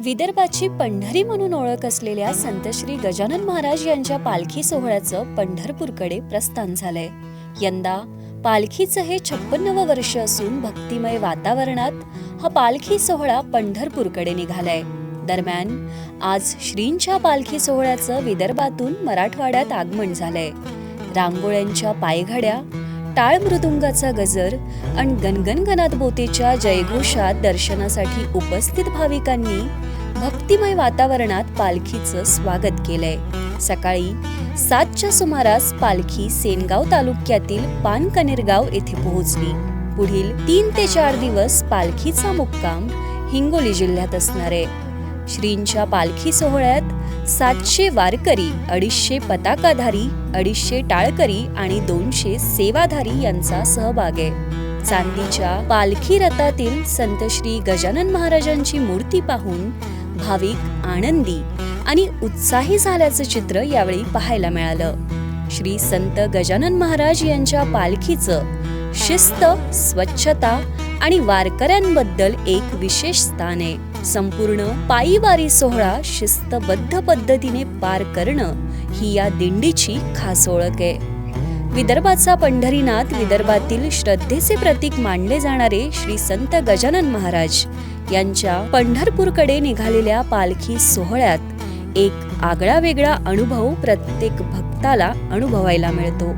विदर्भाची पंढरी म्हणून ओळख असलेल्या संत श्री गजानन महाराज यांच्या पालखी सोहळ्याचं पंढरपूरकडे प्रस्थान झालंय. यंदा पालखीचं हे छप्पन्नवं वर्ष असून भक्तिमय वातावरणात हा पालखी सोहळा पंढरपूरकडे निघालाय. दरम्यान आज श्रींच्या पालखी सोहळ्याचं विदर्भातून मराठवाड्यात आगमन झालंय. रांगोळ्यांच्या पायघड्या टाळ मृदुंगाचा गजर आणि गणगणगणात बोतेच्या जयघोषात दर्शनासाठी उपस्थित भाविकांनी भक्तिमय वातावरणात पालखीचं स्वागत केलंय. सकाळी सातच्या सुमारास पालखी सेनगाव तालुक्यातील पानकनेरगाव येथे पोहोचली. पुढील तीन ते चार दिवस पालखीचा मुक्काम हिंगोली जिल्ह्यात असणार आहे. श्रींच्या पालखी सोहळ्यात सातशे वारकरी अडीचशे पताकाधारी अडीचशे टाळकरी आणि दोनशे सेवाधारी यांचा सहभाग आहे. चांदीच्या पालखी रथातील संत श्री गजानन महाराजांची मूर्ती पाहून भाविक आनंदी आणि उत्साही झाल्याचं चित्र यावेळी पाहायला मिळालं. श्री संत गजानन महाराज यांच्या पालखीचं शिस्त स्वच्छता आणि वारकऱ्यांबद्दल एक विशेष स्थान आहे. संपूर्ण पायीवारी सोहळा शिस्तबद्ध पद्धतीने पार करणं ही या दिंडीची खास ओळख आहे. विदर्भाचा पंढरीनाथ विदर्भातील श्रद्धेचे प्रतीक मानले जाणारे श्री संत गजानन महाराज यांच्या पंढरपूरकडे निघालेल्या पालखी सोहळ्यात एक आगळा वेगळा अनुभव प्रत्येक भक्ताला अनुभवायला मिळतो.